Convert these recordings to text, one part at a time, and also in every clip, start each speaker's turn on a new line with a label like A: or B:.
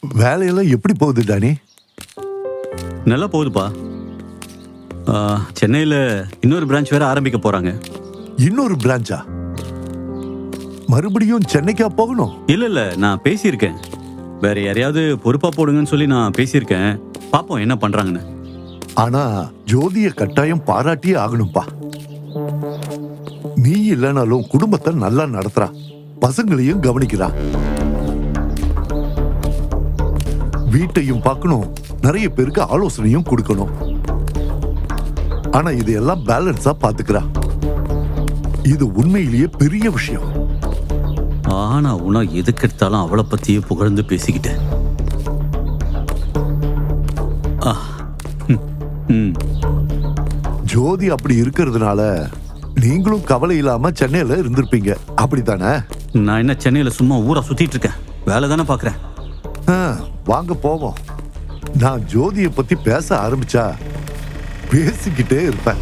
A: வேலையெல்லாம் எப்படி போகுது டானி?
B: நல்லா போகுதுப்பா. சென்னையில இன்னொரு பிரான்ச் வேற ஆரம்பிக்க போறாங்க.
A: இன்னொரு பிரான்ச்சா மறுபடியும் சென்னைக்கா போகணும்?
B: இல்ல இல்ல நான் பேசியிருக்கேன். வேற யாரையாவது பொறுப்பா போடுங்கன்னு சொல்லி நான் பேசியிருக்கேன். பாப்போம் என்ன பண்றாங்கன்னு.
A: ஆனா ஜோதிய கட்டாயம் பாராட்டியே ஆகணும்பா. நீ இல்லைனாலும் குடும்பத்தை நல்லா நடத்துறா. பசங்களையும் கவனிக்கிறா. வீட்டையும் பார்க்கணும். நிறைய பேருக்கு ஆலோசனையும் கொடுக்கணும். ஆனா இதையெல்லாம் பேலன்ஸா பாத்துக்கிறா இது உண்மையிலேயே பெரிய விஷயம்.
B: ஆனா உனா எதுக்கு எடுத்தாலும் அவளை பத்தியே புகழ்ந்து பேசிக்கிட்டேன்.
A: ஜோதி அப்படி இருக்கிறதுனால நீங்களும் கவலை இல்லாம சென்னையில இருந்திருப்பீங்க. அப்படித்தானே?
B: நான் என்ன சென்னையில சும்மா ஊரா சுத்திட்டு இருக்கேன். வேலை தானே பாக்குறேன்.
A: வாங்க போவோம். நான் ஜோதியை பத்தி பேச ஆரம்பிச்சா பேசிக்கிட்டே இருப்பேன்.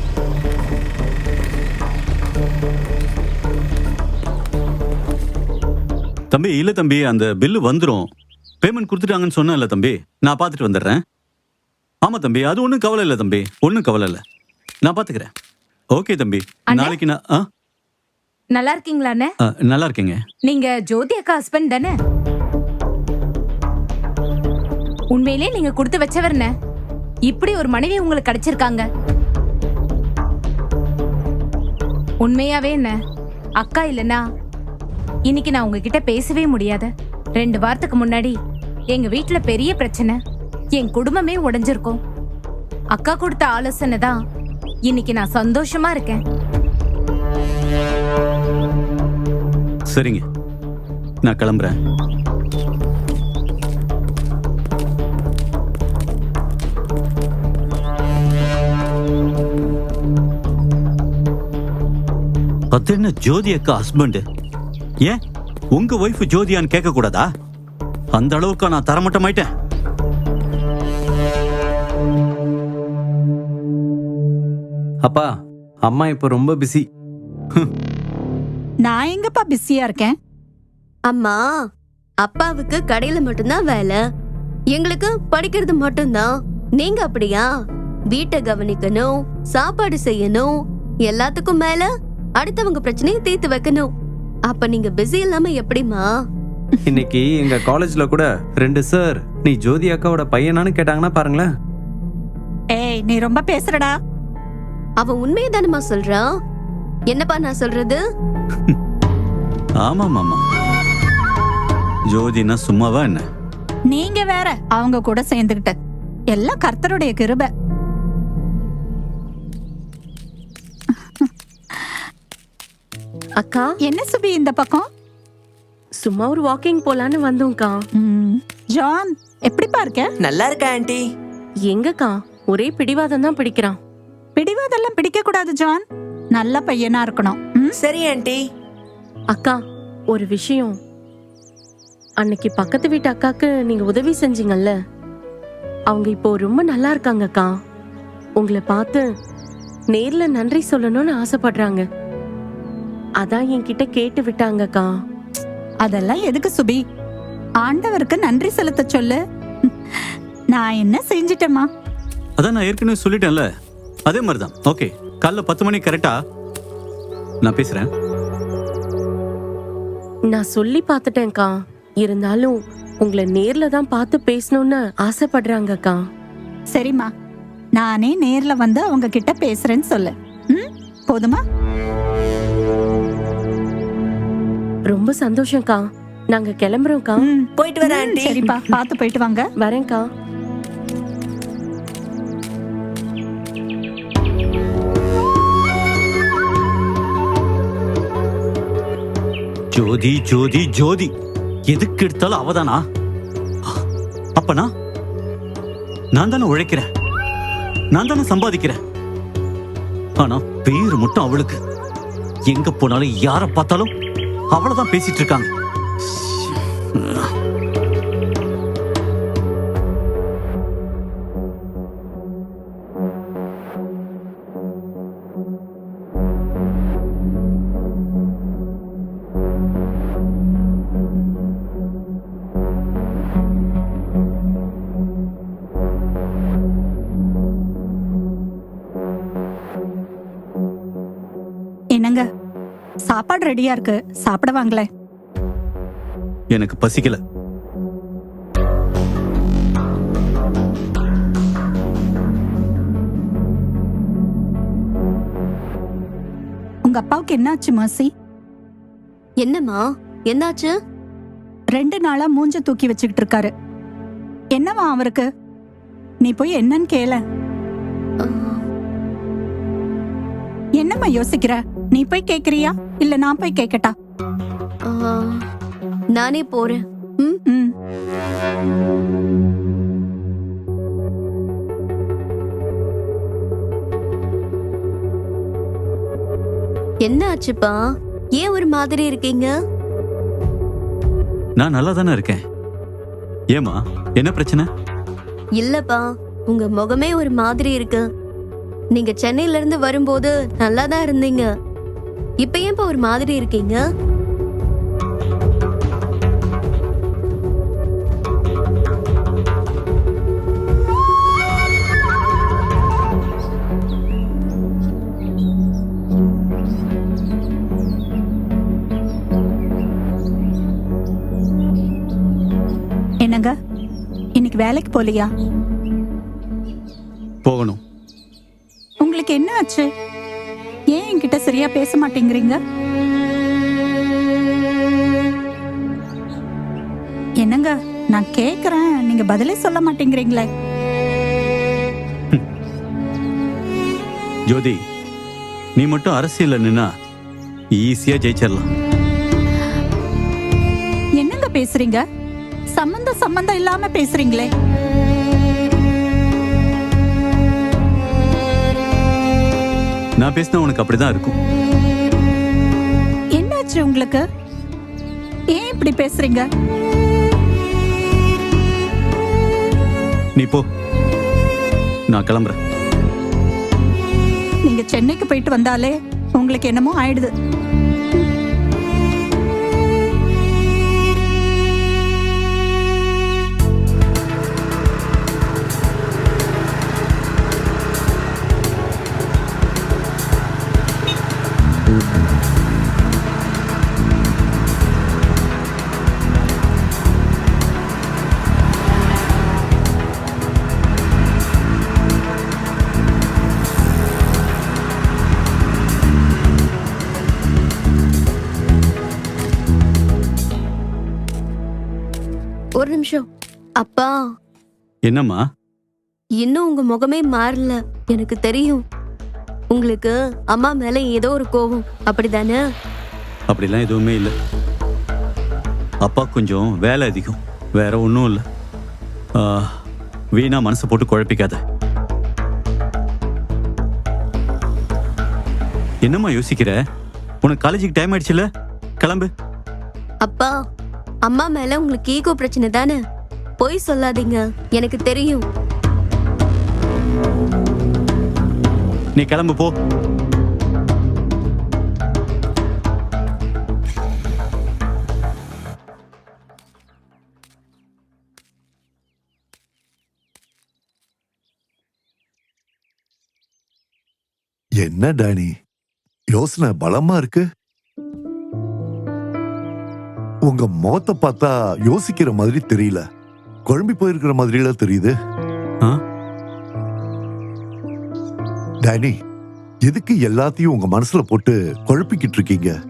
B: தம்பி இல்ல தம்பி அந்த பில்லு வந்துரும். பேமெண்ட் கொடுத்துட்டாங்கன்னு சொன்னேன்ல தம்பி. நான் பார்த்துட்டு வந்துடுறேன். ஆமா தம்பி அது ஒன்றும் கவலை இல்லை தம்பி. ஒன்றும் கவலை இல்லை. நான் பார்த்துக்கிறேன். ஓகே தம்பி? நாளைக்கு நான் ஆ?
C: நல்லா இருக்கீங்களாண்ணே?
B: ஆ, நல்லா இருக்கேங்க.
C: நீங்க ஜோதி அக்கா ஹஸ்பண்ட் தானே? உண்மையிலே நீங்க கொடுத்து வச்சவர்னே இப்படி ஒரு மனைவி உங்களுக்கு கிடைச்சிருக்காங்க. உண்மையாவே என்ன? அக்கா இல்லனா இன்னைக்கு நான் உங்ககிட்ட பேசவே முடியாது. ரெண்டு வாரத்துக்கு முன்னாடி எங்க வீட்டுல பெரிய பிரச்சனை. என் குடும்பமே உடைஞ்சிருக்கும். அக்கா கொடுத்த ஆலோசனை தான் இன்னைக்கு நான் சந்தோஷமா இருக்கேன்.
B: சரிங்க. நான் கிளம்புறேன். என்ன ஜோதி அக்கா ஹஸ்பண்ட் ஏன்? உங்க ஒய்ஃப் ஜோதியான்னு கேட்க கூடாதா அந்த அளவுக்கு நான் தரமட்டமாயிட்டேன்.
D: அப்பா அம்மா இப்போ ரொம்ப பிஸி
E: நான் எங்கப்பா பிஸியா இருக்கேன்?
F: அம்மா அப்பாவுக்கு கடையில மட்டும்தான் வேலை. எங்களுக்கு படிக்கிறது மட்டும்தான். நீங்க அப்படியா? வீட்டை கவனிக்கணும் சாப்பாடு செய்யணும் எல்லாத்துக்கும் மேல அடுத்தவங்க பிரச்சனையை தீர்த்து வைக்கணும். அப்ப நீங்க பிஸி இல்லாம எப்படிமா
D: இன்னைக்கு எங்க காலேஜ்ல கூட ரெண்டு சார் நீ ஜோதி அக்காவோட பையனான்னு கேட்டாங்கன்னா பாருங்களேன்.
E: ஏய் நீ ரொம்ப பேசுறடா.
F: அவன் உண்மையை தானம்மா சொல்றான்? என்னப்பா நான் சொல்றது?
B: ஆமா மாமா. ஜோதினா சும்மாவா என்ன?
E: நீங்க வேற அவங்க கூட சேர்ந்துகிட்டு. எல்லாம் கர்த்தருடைய கிருபை.
F: அக்கா?
E: என்ன சுபி இந்த பக்கம்?
F: சும்மா ஒரு வாக்கிங் போலான்னு வந்தோம்க்கா.
E: ம், ஜான் எப்படிப்பா இருக்க?
G: நல்லா இருக்கா ஆண்டி?
F: எங்கக்கா? ஒரே பிடிவாதம் தான் பிடிக்கிறான்.
E: பிடிவாதெல்லாம் பிடிக்க கூடாது ஜான். நல்ல பையனா இருக்கணும். ம்?
G: சரி ஆண்டி.
F: அக்கா ஒரு விஷயம். அன்னைக்கு பக்கத்து வீட்டு அக்காக்கு நீங்க உதவி செஞ்சீங்கல்ல? அவங்க இப்போ ரொம்ப நல்லா இருக்காங்கக்கா. உங்களை பார்த்து நேர்ல நன்றி சொல்லணும்னு ஆசைப்படுறாங்க. அதான் என்கிட்ட கேட்டு விட்டாங்கக்கா.
E: அதெல்லாம் எதுக்கு சுபி? ஆண்டவருக்கு நன்றி செலுத்த சொல்லு. நான் என்ன செஞ்சிட்டேமா
B: அதான் நான் ஏற்கனவே சொல்லிட்டேன்ல. அதே மாதிரி தான் ஓகே காலைல பத்து மணி கரெக்டா? நான் பேசுறேன்.
F: நான் சொல்லி பார்த்துட்டேன்க்கா. இருந்தாலும் உங்களை நேர்ல தான் பார்த்து பேசணும்னு ஆசைப்படுறாங்கக்கா.
E: சரிம்மா. நானே நேர்ல வந்து அவங்க கிட்ட பேசுறேன்னு சொல்லு. ம்? போதுமா?
F: ரொம்ப சந்தோஷம்க்கா. நாங்க கிளம்புறோம்க்கா.
G: போயிட்டு வரேன் ஆண்டி.
E: சரிப்பா. பார்த்து போயிட்டு வாங்க.
F: வரேன்க்கா.
B: ஜோதி ஜோதி ஜோதி. எதுக்கு எடுத்தாலும் அவதானா? அப்பனா? நான் தானே உழைக்கிறேன். நான் தானே சம்பாதிக்கிறேன். ஆனா பேரு மட்டும் அவளுக்கு. எங்க போனாலும் யார பார்த்தாலும் அவ்வளவுதான் பேசிட்டு இருக்காங்க.
E: சாப்பாடு ரெடியா இருக்கு. சாப்பிட வாங்களேன்
B: எனக்கு பசிக்கல.
E: உங்க அப்பாவுக்கு என்னாச்சு மர்சி
G: என்னம்மா? என்னாச்சு?
E: ரெண்டு நாளா மூஞ்ச தூக்கி வச்சுக்கிட்டு இருக்காரு. என்னவா அவருக்கு? நீ போய் என்னன்னு கேள. என்னம்மா யோசிக்கிற? நீ போய் கேக்குறியா? இல்ல நான் போய் கேக்கட்டா?
G: நானே போறேன். ம்
E: ம்.
G: என்ன ஆச்சுப்பா? ஏன் ஒரு மாதிரி இருக்கீங்க?
B: நான் நல்லா தானே இருக்கேன். ஏமா என்ன பிரச்சனை?
G: இல்லப்பா உங்க முகமே ஒரு மாதிரி இருக்கு. நீங்க சென்னையில இருந்து வரும்போது நல்லா தான் இருந்தீங்க. இப்ப ஏன்பா ஒரு மாதிரி இருக்கீங்க?
E: என்னங்க? இன்னைக்கு வேலைக்கு போலியா?
B: போகணும்.
E: உங்களுக்கு என்ன ஆச்சு? ஏன் என்கிட்ட சரியா பேச மாட்டேங்கிறீங்க? என்னங்க நான் கேக்குறேன். நீங்க பதிலே சொல்ல மாட்டேங்கிறீங்களே.
B: ஜோதி நீ மட்டும் அரசியல்ல நின்னா ஈஸியா ஜெயிச்சிடலாம்
E: என்னங்க பேசுறீங்க? சம்பந்த சம்பந்தம் இல்லாம பேசுறீங்களே.
B: நான் பேசினா உனக்கு அப்படிதான் இருக்கும்.
E: என்னாச்சு உங்களுக்கு? ஏன் இப்படி பேசுறீங்க?
B: நீ போ. நான் கிளம்புறேன்.
E: நீங்க சென்னைக்கு போயிட்டு வந்தாலே உங்களுக்கு என்னமோ ஆயிடுது.
G: ஒரு நிமிஷம். அப்பா.
B: என்னம்மா?
G: இன்னும் உங்க முகமே மாறல. எனக்கு தெரியும். உங்களுக்கு அம்மா மேல ஏதோ ஒரு கோவம் அப்படிதானே?
B: அப்படிலாம் எதுவுமே இல்லை. அப்பா கொஞ்சம் வேலை அதிகம். வேற ஒன்றும் இல்லை. வீணா மனசை போட்டு குழப்பிக்காத. என்னம்மா யோசிக்கிற? உனக்கு காலேஜுக்கு டைம் ஆயிடுச்சுல? கிளம்பு.
G: அப்பா. அம்மா மேல உங்களுக்கு ஈகோ பிரச்சனை தானே? பொய் சொல்லாதீங்க. எனக்கு தெரியும்.
B: நீ கிளம்பு போ.
A: என்ன டானி? யோசனை பலமா இருக்கு. உங்க முகத்தை பார்த்தா யோசிக்கிற மாதிரி தெரியல. குழம்பி போயிருக்கிற மாதிரில தெரியுது? டானி எதுக்கு எல்லாத்தையும் உங்க மனசுல போட்டு குழப்பிக்கிட்டு இருக்கீங்க?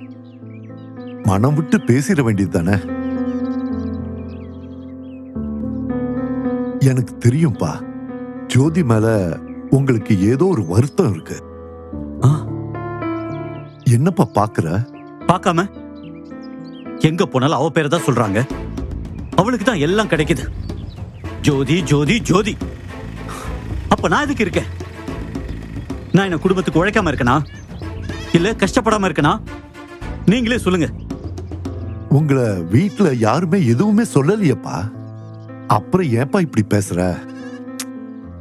A: மனம் விட்டு பேசிட வேண்டியது தானே? எனக்கு தெரியும்பா ஜோதி மேல உங்களுக்கு ஏதோ ஒரு வருத்தம் இருக்கு.
B: ஆ?
A: என்னப்பா பாக்குற?
B: பார்க்காம எங்க போனாலும் அவ பேரை தான் சொல்றாங்க. அவளுக்கு தான் எல்லாம் கிடைக்குது. ஜோதி ஜோதி ஜோதி. அப்ப நான் எதுக்கு இருக்கேன்? நான் என்ன குடும்பத்துக்கு உழைக்காம இருக்கனா? இல்ல கஷ்டப்படாம இருக்கனா? நீங்களே சொல்லுங்க.
A: உங்களை வீட்ல யாருமே எதுவுமே சொல்லலையேப்பா. அப்புறம் ஏன்பா இப்படி பேசுற?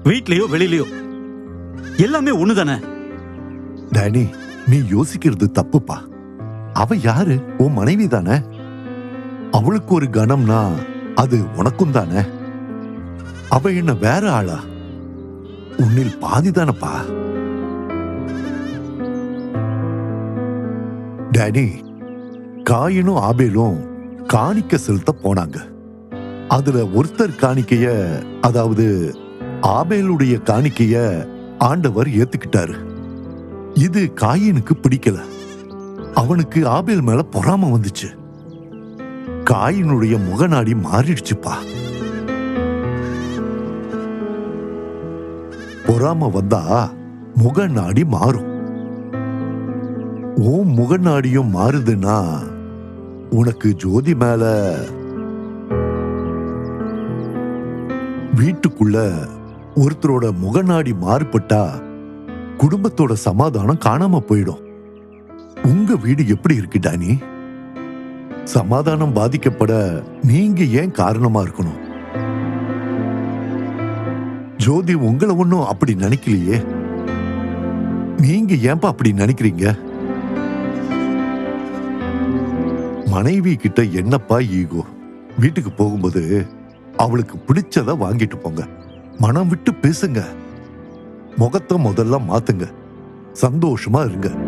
B: வீட்லயோ வெளியிலயோ எல்லாமே ஒண்ணுதானே?
A: டேனி நீ யோசிக்கிறது தப்புப்பா. அவ யாரு? உன் மனைவி தானே? அவளுக்கு ஒரு கணம்னா அது உனக்கும் தானே? அவ என்ன வேற ஆளா? உன்னில் பாதி தானப்பா? டேனி காயினும் ஆபேலும் காணிக்க செலுத்த போனாங்க. அதுல ஒருத்தர் காணிக்கைய அதாவது ஆபேலுடைய காணிக்கைய ஆண்டவர் ஏத்துக்கிட்டாரு. இது காயினுக்கு பிடிக்கல. அவனுக்கு ஆபேல் மேல பொறாம வந்துச்சு. காயினுடைய முகநாடி மாறிடுச்சுப்பா. பொறாம வந்தா முகநாடி மாறும். உன் முகநாடியும் மாறுதுன்னா உனக்கு ஜோதி மேல வீட்டுக்குள்ள ஒருத்தரோட முகநாடி மாறுபட்டா குடும்பத்தோட சமாதானம் காணாம போயிடும். உங்க வீடு எப்படி இருக்கு டானி? சமாதானம் பாதிக்கப்பட நீங்க ஏன் காரணமா இருக்கணும்? ஜோதி உங்களை ஒன்னும் அப்படி நினைக்கலையே. நீங்க ஏன்பா அப்படி நினைக்கிறீங்க? மனைவி கிட்ட என்னப்பா ஈகோ? வீட்டுக்கு போகும்போது அவளுக்கு பிடிச்சத வாங்கிட்டு போங்க. மனம் விட்டு பேசுங்க. முகத்தை முதல்ல மாத்துங்க. சந்தோஷமா இருங்க.